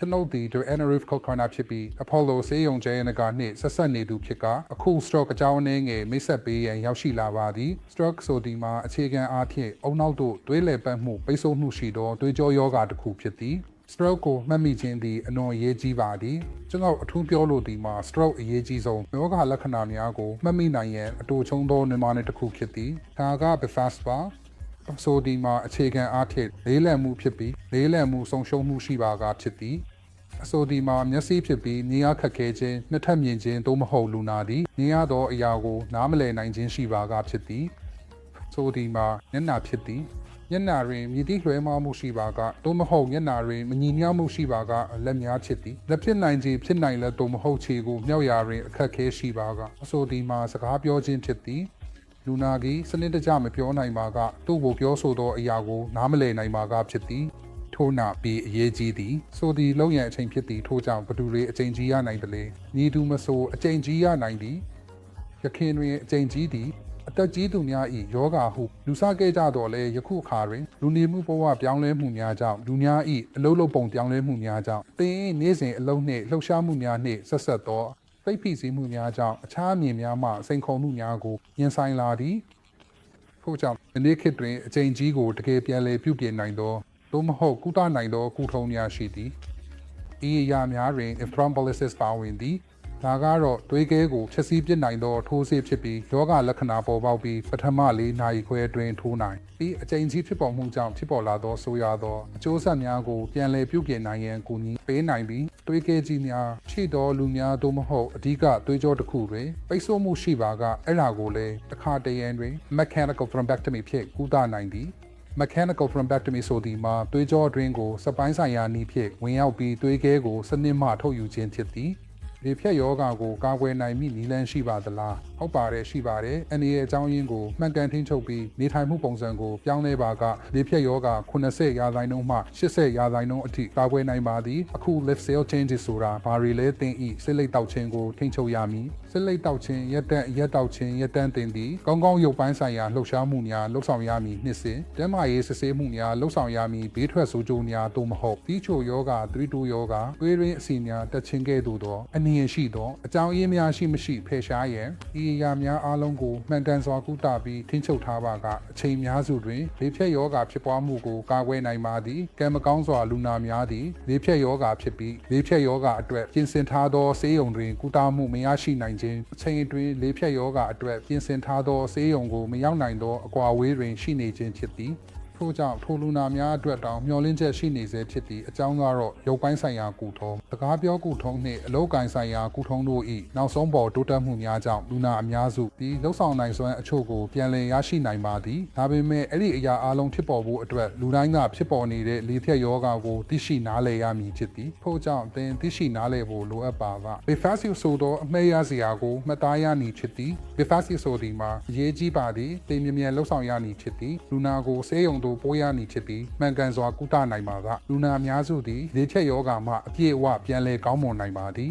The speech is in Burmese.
ကျွန်ုပ်သည် The Enerife Kokana ဖြစ်ပြီး Apollo ဆေးရုံကျဲနကနှင့်ဆက်ဆက်နေသူဖြစ်ကအခု stroke အကြောင်းအနည်းငယ်မိတ်ဆက်ပေးရန်ရောက်ရှိလာပါသည် stroke ဆိုဒီမှာအခြေခံအားဖြင့်အုံနောက်တို့သွေးလည်ပတ်မှုပိတ်ဆို့မှုရှိသောသွေးကြောယောဂါတစ်ခုဖြစ်သည် stroke ကိုမှတ်မိခြင်းသည်အလွန်အရေးကြီးပါသည်ကျွန်တော်အထူးပြောလိုသည်မှာ stroke အရေးကြီးဆုံးယောဂလက္ခဏာများကိုမှတ်မိနိုင်ရန်အတူချုံသောမြန်မာနယ်တစ်ခုဖြစ်သည်ဒါက Befast ပါ ဆိုဒီမှာအခြေခံအားဖြင့်လေးလံမှုဖြစ်ပြီးလေးလံမှုဆုံးရှုံးမှုရှိပါကဖြစ်သည်အဆိုဒီမှာမျက်စိဖြစ်ပြီးနေရခက်ခဲခြင်းနှစ်ထပ်မြင်ခြင်းသို့မဟုတ်လူနာသည်နေရသောအရာကို နားမလည်နိုင်ခြင်းရှိပါကဖြစ်သည်ဆိုဒီမှာမျက်နှာဖြစ်သည်မျက်နှာတွင်မြည်သည့်လွှဲမှားမှုရှိပါကသို့မဟုတ်မျက်နှာတွင်မညီမျှမှုရှိပါကလက်များဖြစ်သည်လက်ဖြစ်နိုင်ခြင်းဖြစ်နိုင်လက်သို့မဟုတ်ခြေကိုမြောက်ရာတွင်အခက်ခဲရှိပါကအဆိုဒီမှာစကားပြောခြင်းဖြစ်သည် လူနာကီစနစ်တကျမပြောနိုင်ပါကသူ့ကိုပြောဆိုသောအရာကိုနားမလည်နိုင်ပါကဖြစ်သည်ထို့နာပြီးအရေးကြီးသည်ဆိုသည်လုံရန်အချိန်ဖြစ်သည်ထို့ကြောင့်ဘသူတွေအချိန်ကြီးရနိုင်တယ်လေညီသူမဆိုအချိန်ကြီးရနိုင်သည်ရခင်တွင်အကြိမ်ကြီးသည်အသက်ကြီးသူများ၏ယောဂါဟုလူဆခဲ့ကြတော်လဲယခုအခါတွင်လူနေမှုဘဝပြောင်းလဲမှုများကြောင့်လူများ၏အလုံးလုံးပုံပြောင်းလဲမှုများကြောင့်သင်၏နေ့စဉ်အလုံးနှင့်လှုပ်ရှားမှုများနှင့်ဆက်ဆက်သော သိပ်ဖိစီးမှုများကြောင့်အခြားအမြင်များမှစိန်ခေါ်မှုများကိုရင်ဆိုင်လာသည်ထို့ကြောင့်ဒီနေ့ခေတ်တွင်အကြိမ်ကြီးကိုတကယ်ပြန်လည်ပြုပြင်နိုင်သောသို့မဟုတ်ကုသနိုင်သောကုထုံးများရှိသည်ဤအရာများတွင် thrombolysis ပါဝင်သည် ဒါကတော့သွေးကဲကိုဖြည့်ဆည်းပစ်နိုင်သောထိုးဆေးဖြစ်ပြီးယောဂလက္ခဏာပေါ်ပေါက်ပြီးပထမ၄နာရီခွဲအတွင်းထိုးနိုင်ပြီးအကြိမ်ကြီးဖြစ်ပေါ်မှုကြောင့်ဖြစ်ပေါ်လာသောဆိုးရွားသောအကျိုးဆက်များကိုပြန်လည်ပြုပြင်နိုင်ရန်ကူညီပေးနိုင်ပြီးသွေးကဲကြီးများရှိသောလူများသို့မဟုတ်အဓိကသွေးကြောတစ်ခုတွင်ပိတ်ဆို့မှုရှိပါကအဲ့ဒါကိုလည်းတစ်ခါတရံတွင် mechanical thrombectomy ဖြင့်ကုသနိုင်သည် mechanical thrombectomy ဆိုသည်မှာသွေးကြောအတွင်းကိုစပိုင်းဆိုင်ရာနည်းဖြင့်ဝင်ရောက်ပြီးသွေးကဲကိုစနစ်မှထုတ်ယူခြင်းဖြစ်သည် ဒီဖြတ်ယောဂါကိုကာကွယ်နိုင်မိနည်းလမ်းရှိပါသလားဟုတ်ပါတယ်ရှိပါတယ်အနေရဲ့အကြောင်းရင်းကိုမှန်ကန်ထိန်းချုပ်ပြီးနေထိုင်မှုပုံစံကိုပြောင်းလဲပါကဒီဖြတ်ယောဂါ80ရာခိုင်နှုန်းမှ80ရာခိုင်နှုန်းအထိကာကွယ်နိုင်ပါသည်အခု lift cell changes ဆိုတာဘာတွေလဲသင်ဤစစ်လိတ်တောက်ခြင်းကိုထိန်းချုပ်ရမည်စစ်လိတ်တောက်ခြင်းရက်တန့်ရက်တောက်ခြင်းရက်တန့်တင်သည်ကောင်းကောင်းရုပ်ပိုင်းဆိုင်ရာလှုပ်ရှားမှုများလှုပ်ဆောင်ရမည်နှစ်စဉ်တမ်းမာရေးစစ်ဆေးမှုများလှုပ်ဆောင်ရမည်ဘေးထွက်ဆိုးကျိုးများသို့မဟုတ်ပြီးချိုယောဂသတိတူယောဂသွေးရင်းအစီများတက်ခြင်းကဲ့သို့သောအနေရရှိသောအကြောင်းအရင်းများရှိမရှိဖယ်ရှားရန်ဤအရာများအားလုံးကိုမှန်တန်စွာကုသပြီးထိန်းချုပ်ထားပါကအချိန်များစုတွင်လေဖြတ်ယောဂဖြစ်ပွားမှုကိုကာကွယ်နိုင်ပါသည်ကံမကောင်းစွာလူနာများသည်လေဖြတ်ယောဂဖြစ်ပြီးလေဖြတ်ယောဂအတွက်ပြင်ဆင်ထားသောဆေးရုံတွင်ကုသမှုမရရှိနိုင်ခြင်းအချိန်အတွင်းလေဖြတ်ယောဂအတွက်ပြင်ဆင်ထားသောဆေးရုံကိုမရောက်နိုင်သောအကွာအဝေးတွင်ရှိနေခြင်းဖြစ်သည် ထို့ကြောင့်ထိုလူနာများအတွက်တောင်မျှော်လင့်ချက်ရှိနေစေဖြစ်သည့်အကြောင်းကတော့ရုပ်ပိုင်းဆိုင်ရာကုထုံးစကားပြောကုထုံးနှင့်အလုပ်ကိုင်ဆိုင်ရာကုထုံးတို့၏နောက်ဆုံးပေါ်တိုးတက်မှုများကြောင့်လူနာအများစုဒီလှုပ်ဆောင်နိုင်စွမ်းအချို့ကိုပြန်လည်ရရှိနိုင်ပါသည်ဒါပေမဲ့အဲ့ဒီအရာအလုံးဖြစ်ပေါ်ဖို့အတွက်လူတိုင်းကဖြစ်ပေါ်နေတဲ့လေဖြတ်ယောဂါကိုသိရှိနားလည်ရမည်ဖြစ်သည်ထို့ကြောင့်သင်သိရှိနားလည်ဖို့လိုအပ်ပါက Bifasio ဆိုသောအမေ့ရစရာကိုမှတ်သားရမည်ဖြစ်သည် Bifasio ဆိုဒီမှာအရေးကြီးပါသည်တင်မြမြလှုပ်ဆောင်ရမည်ဖြစ်သည်လူနာကိုဆေးရုံသို့ပို့ရမည်ဖြစ်ပြီးမှန်ကန်စွာကုသနိုင်ပါကလူနာအများစုသည်လေဖြတ်ယောဂါမှအပြည့်အဝပြန်လည်ကောင်းမွန်နိုင်ပါသည်